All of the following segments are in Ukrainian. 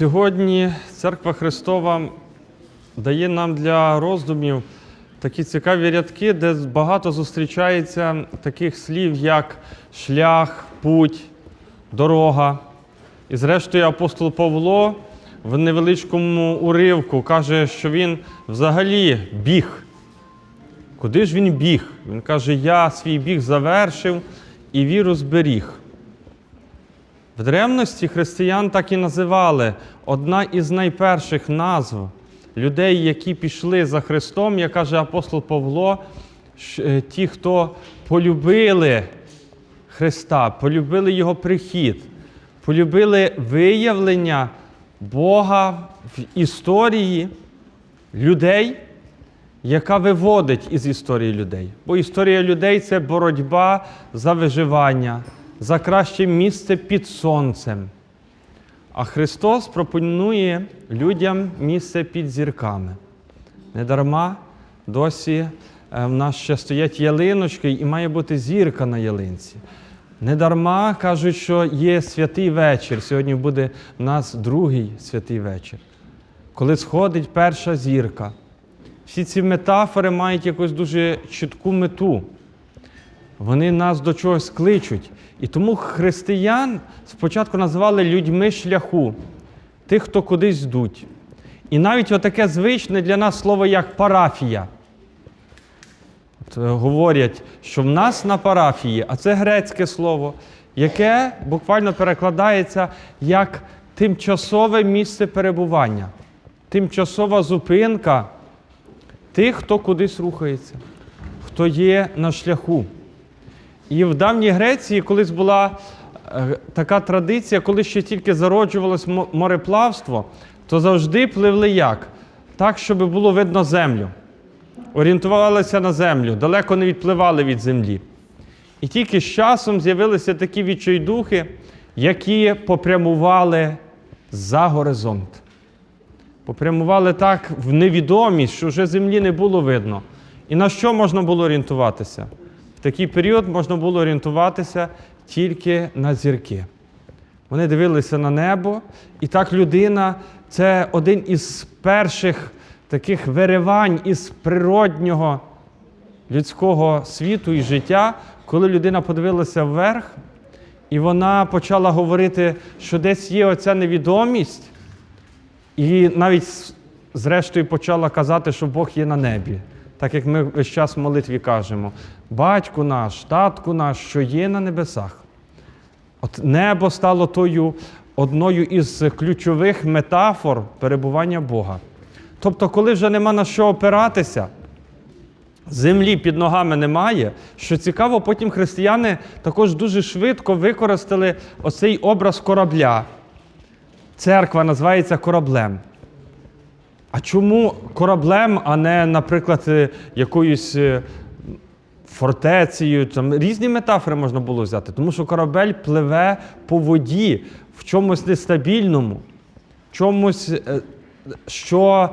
Сьогодні Церква Христова дає нам для роздумів такі цікаві рядки, де багато зустрічається таких слів, як шлях, путь, дорога. І зрештою, апостол Павло в невеличкому уривку каже, що він взагалі біг. Куди ж він біг? Він каже: Я свій біг завершив і віру зберіг. В древності християн так і називали одна із найперших назв людей, які пішли за Христом, як каже апостол Павло, е, ті, хто полюбили Христа, полюбили Його прихід, полюбили виявлення Бога в історії людей, яка виводить із історії людей. Бо історія людей це боротьба за виживання, за краще місце під сонцем. А Христос пропонує людям місце під зірками. Недарма досі е, в нас ще стоять ялиночки і має бути зірка на ялинці. Недарма кажуть, що є святий вечір. Сьогодні буде в нас другий святий вечір, коли сходить перша зірка. Всі ці метафори мають якусь дуже чітку мету. Вони нас до чогось кличуть. І тому християн спочатку називали людьми шляху, тих, хто кудись йдуть. І навіть отаке звичне для нас слово, як парафія. От, е, говорять, що в нас на парафії, а це грецьке слово, яке буквально перекладається як тимчасове місце перебування, тимчасова зупинка тих, хто кудись рухається, хто є на шляху. І в давній Греції колись була е, така традиція, коли ще тільки зароджувалось мореплавство, то завжди пливли як? Так, щоб було видно землю. Орієнтувалися на землю, далеко не відпливали від землі. І тільки з часом з'явилися такі відчайдухи, які попрямували за горизонт. Попрямували так в невідомість, що вже землі не було видно. І на що можна було орієнтуватися? Такий період можна було орієнтуватися тільки на зірки. Вони дивилися на небо, і так людина це один із перших таких виривань із природнього людського світу і життя, коли людина подивилася вверх, і вона почала говорити, що десь є оця невідомість, і навіть зрештою почала казати, що Бог є на небі. Так як ми весь час в молитві кажемо: Батьку наш, татку наш, що є на небесах. От небо стало тою одною із ключових метафор перебування Бога. Тобто, коли вже нема на що опиратися, землі під ногами немає. Що цікаво, потім християни також дуже швидко використали оцей образ корабля. Церква називається кораблем. А чому кораблем, а не, наприклад, е, якоюсь е, фортецею? Там різні метафори можна було взяти, тому що корабель пливе по воді в чомусь нестабільному, чомусь, е, що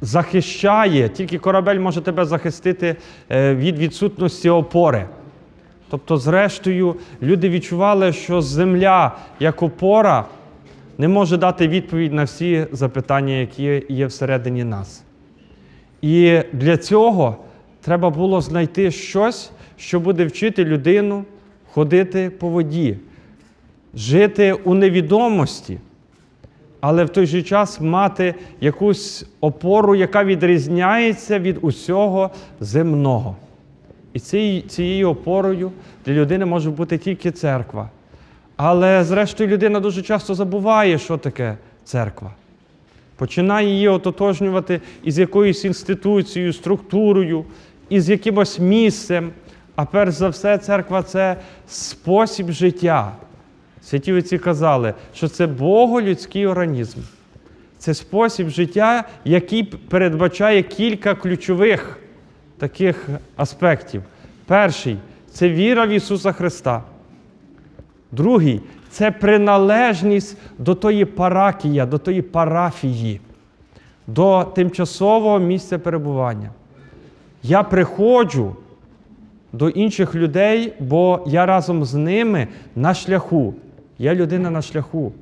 захищає, тільки корабель може тебе захистити від відсутності опори. Тобто, зрештою, люди відчували, що земля як опора не може дати відповідь на всі запитання, які є всередині нас. І для цього треба було знайти щось, що буде вчити людину ходити по воді, жити у невідомості, але в той же час мати якусь опору, яка відрізняється від усього земного. І цією, опорою для людини може бути тільки церква. Але, зрештою, людина дуже часто забуває, що таке церква. Починає її ототожнювати із якоюсь інституцією, структурою, із якимось місцем. А перш за все, церква це спосіб життя. Святі отці казали, що це боголюдський організм. Це спосіб життя, який передбачає кілька ключових таких аспектів. Перший це віра в Ісуса Христа. Другий це приналежність до тої паракія, до тої парафії, до тимчасового місця перебування. Я приходжу до інших людей, бо я разом з ними на шляху. Я людина на шляху.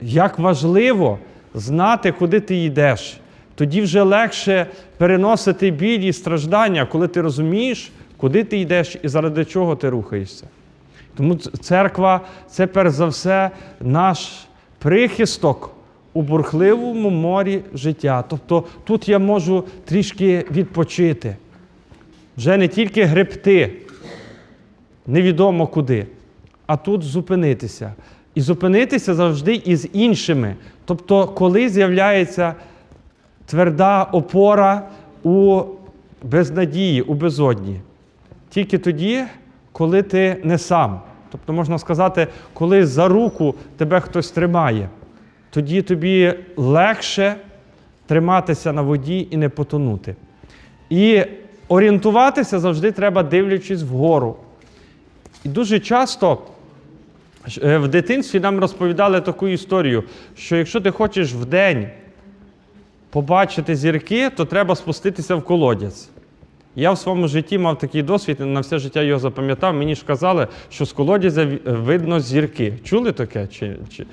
як важливо знати, куди ти йдеш. Тоді вже легше переносити біль і страждання, коли ти розумієш, куди ти йдеш і заради чого ти рухаєшся. Тому церква це перш за все наш прихисток у бурхливому морі життя. Тобто тут я можу трішки відпочити, вже не тільки гребти, невідомо куди, а тут зупинитися. І зупинитися завжди із іншими. Тобто, коли з'являється тверда опора у безнадії, у безодні. Тільки тоді, коли ти не сам. Тобто, можна сказати, коли за руку тебе хтось тримає, тоді тобі легше триматися на воді і не потонути. І орієнтуватися завжди треба, дивлячись вгору. І дуже часто е, в дитинстві нам розповідали таку історію, що якщо ти хочеш вдень побачити зірки, то треба спуститися в колодязь. Я в своєму житті мав такий досвід, і на все життя його запам'ятав. Мені ж казали, що з колодязя видно зірки. Чули таке? Чи, чи...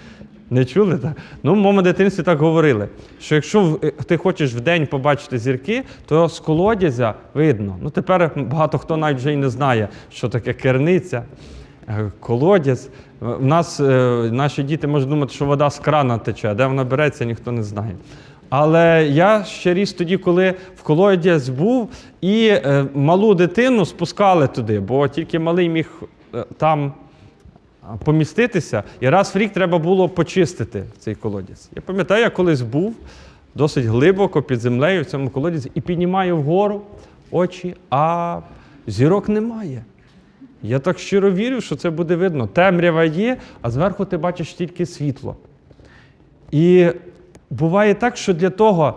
Не чули? Так? Ну, в моєму дитинстві так говорили, що якщо е, ти хочеш вдень побачити зірки, то з колодязя видно. Ну, тепер багато хто навіть вже й не знає, що таке керниця, е, колодязь. У нас е, наші діти можуть думати, що вода з крана тече, а де вона береться, ніхто не знає. Але я ще ріс тоді, коли в колодязь був, і е, малу дитину спускали туди, бо тільки малий міг е, там поміститися, і раз в рік треба було почистити цей колодязь. Я пам'ятаю, я колись був досить глибоко під землею в цьому колодязі і піднімаю вгору очі, а зірок немає. Я так щиро вірю, що це буде видно. Темрява є, а зверху ти бачиш тільки світло. І буває так, що для того,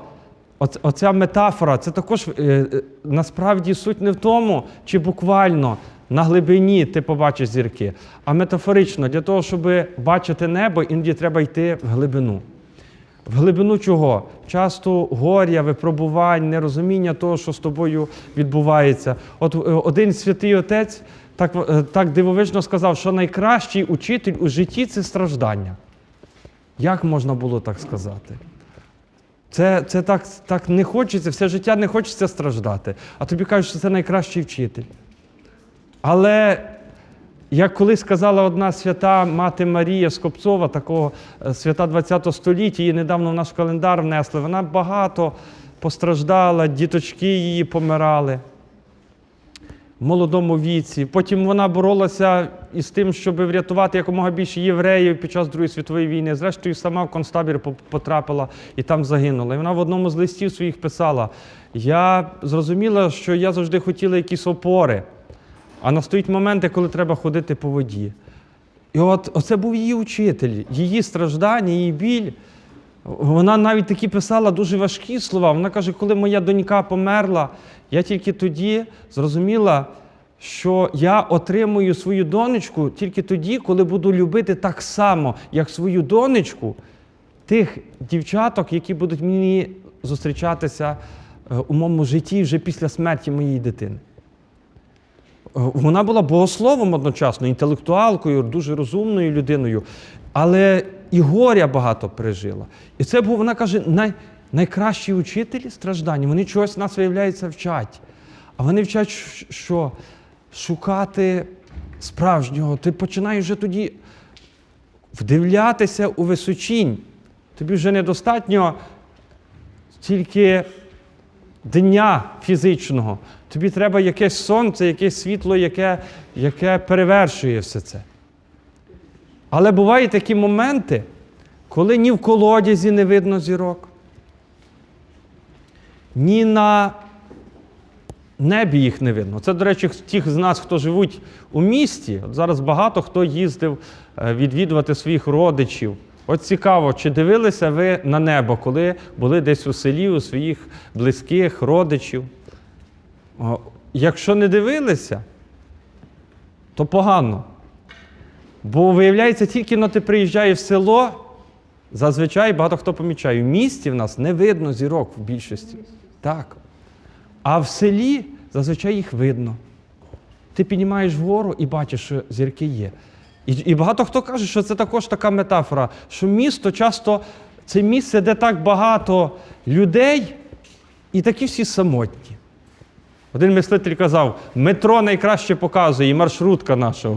оця метафора, це також е, е, насправді суть не в тому, чи буквально на глибині ти побачиш зірки, а метафорично, для того, щоб бачити небо, іноді треба йти в глибину. В глибину чого? Часто горя, випробувань, нерозуміння того, що з тобою відбувається. От е, один святий отець так, так дивовижно сказав, що найкращий учитель у житті це страждання. Як можна було так сказати? Це, це так, так не хочеться, все життя не хочеться страждати. А тобі кажуть, що це найкращий вчитель. Але як колись сказала одна свята мати Марія Скопцова, такого е, свята 20 століття, її недавно в наш календар внесли, вона багато постраждала, діточки її помирали в молодому віці. Потім вона боролася із тим, щоб врятувати якомога більше євреїв під час Другої світової війни. Зрештою, сама в концтабір потрапила і там загинула. І вона в одному з листів своїх писала: Я зрозуміла, що я завжди хотіла якісь опори, а настають моменти, коли треба ходити по воді. І от оце був її учитель, її страждання, її біль. Вона навіть такі писала дуже важкі слова. Вона каже, коли моя донька померла, я тільки тоді зрозуміла, що я отримую свою донечку тільки тоді, коли буду любити так само, як свою донечку, тих дівчаток, які будуть мені зустрічатися е, у моєму житті вже після смерті моєї дитини. Е, Вона була богословом одночасно, інтелектуалкою, дуже розумною людиною, але і горя багато пережила. І це був, вона каже, най, найкращі учителі страждань. Вони чогось нас, виявляється, вчать. А вони вчать, що шукати справжнього. Ти починаєш вже тоді вдивлятися у височінь. Тобі вже недостатньо тільки дня фізичного. Тобі треба якесь сонце, якесь світло, яке, яке перевершує все це. Але бувають такі моменти, коли ні в колодязі не видно зірок, ні на небі їх не видно. Це, до речі, тих з нас, хто живуть у місті. От зараз багато хто їздив е, відвідувати своїх родичів. От цікаво, чи дивилися ви на небо, коли були десь у селі у своїх близьких родичів? Якщо не дивилися, то погано. Бо виявляється, тільки но ти приїжджаєш в село, зазвичай багато хто помічає, в місті в нас не видно зірок в більшості. Так. А в селі зазвичай їх видно. Ти піднімаєш вгору і бачиш, що зірки є. І, і багато хто каже, що це також така метафора, що місто часто це місце, де так багато людей, і такі всі самотні. Один мислитель казав, метро найкраще показує, і маршрутка наша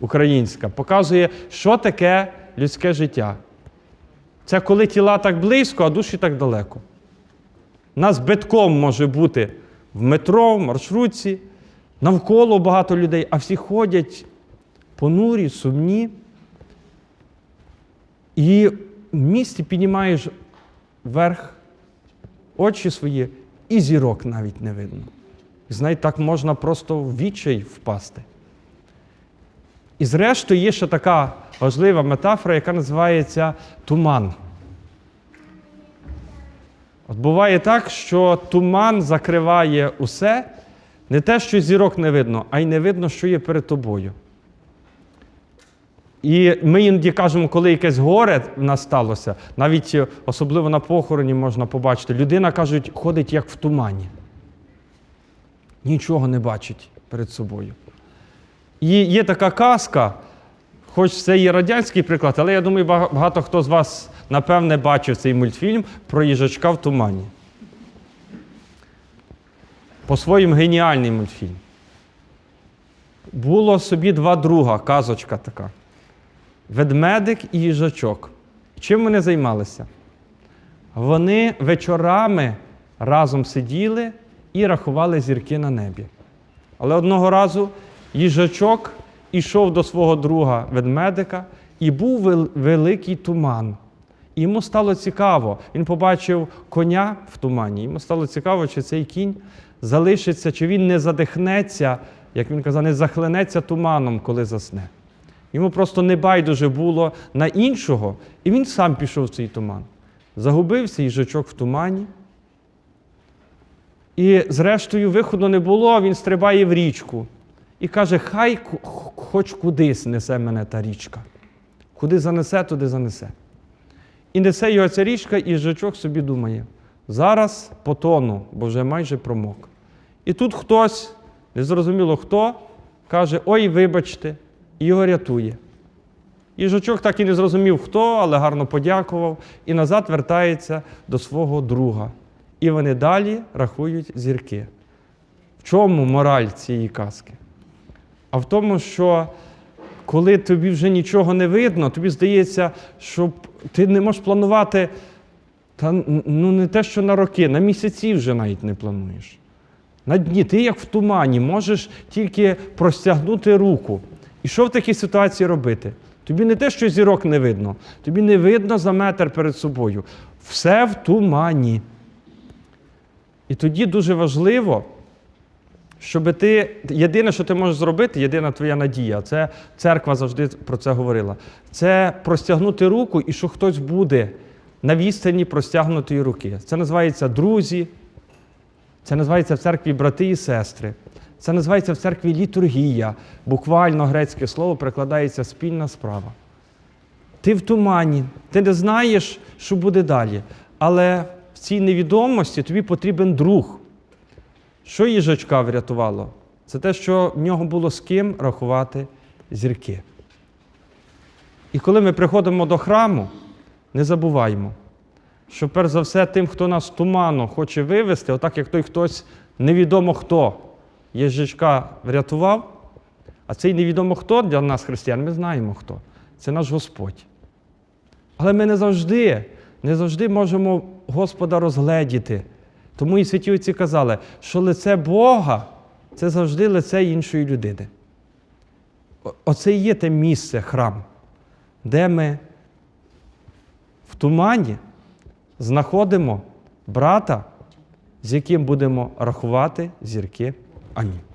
українська показує, що таке людське життя. Це коли тіла так близько, а душі так далеко. Нас битком може бути в метро, в маршрутці, навколо багато людей, а всі ходять понурі, сумні. І в місті піднімаєш вверх очі свої, і зірок навіть не видно. Знаєте, так можна просто в відчай впасти. І зрештою є ще така важлива метафора, яка називається туман. От буває так, що туман закриває усе, не те, що зірок не видно, а й не видно, що є перед тобою. І ми іноді кажемо, коли якесь горе в нас сталося, навіть е, особливо на похороні можна побачити, людина кажуть, ходить як в тумані. Нічого не бачить перед собою. І є така казка, хоч це є радянський приклад, але я думаю, багато хто з вас, напевне, бачив цей мультфільм про їжачка в тумані. По-своєму геніальний мультфільм. Було собі два друга, казочка така. Ведмедик і їжачок. Чим вони займалися? Вони вечорами разом сиділи і рахували зірки на небі. Але одного разу їжачок ішов до свого друга ведмедика, і був великий туман. Йому стало цікаво. Він побачив коня в тумані. Йому стало цікаво, чи цей кінь залишиться, чи він не задихнеться, як він казав, не захлинеться туманом, коли засне. Йому просто не байдуже було на іншого, і він сам пішов в цей туман. Загубився їжачок в тумані. І, зрештою, виходу не було, він стрибає в річку і каже: Хай хоч кудись несе мене та річка. Куди занесе, туди занесе. І несе його ця річка, і їжачок собі думає: зараз потону, бо вже майже промок. І тут хтось, незрозуміло хто, каже: Ой, вибачте, і його рятує. Їжачок так і не зрозумів, хто, але гарно подякував і назад вертається до свого друга. І вони далі рахують зірки. В чому мораль цієї казки? А в тому, що коли тобі вже нічого не видно, тобі здається, що ти не можеш планувати та, ну, не те, що на роки, на місяці вже навіть не плануєш. На дні ти, як в тумані, можеш тільки простягнути руку. І що в такій ситуації робити? Тобі не те, що зірок не видно, тобі не видно за метр перед собою. Все в тумані. І тоді дуже важливо, щоб ти єдине, що ти можеш зробити, єдина твоя надія, це церква завжди про це говорила. Це простягнути руку і що хтось буде на відстані простягнутої руки. Це називається друзі, це називається в церкві брати і сестри. Це називається в церкві літургія. Буквально грецьке слово перекладається спільна справа. Ти в тумані, ти не знаєш, що буде далі. Але цій невідомості тобі потрібен друг. Що їжачка врятувало? Це те, що в нього було з ким рахувати зірки. І коли ми приходимо до храму, не забуваємо, що перш за все тим, хто нас туману хоче вивести, отак як той хтось невідомо хто їжачка врятував, а цей невідомо хто для нас, християн, ми знаємо хто. Це наш Господь. Але ми не завжди, не завжди можемо Господа розгледіти. Тому і святі отці казали, що лице Бога це завжди лице іншої людини. Оце і є те місце, храм, де ми в тумані знаходимо брата, з яким будемо рахувати зірки. Амінь.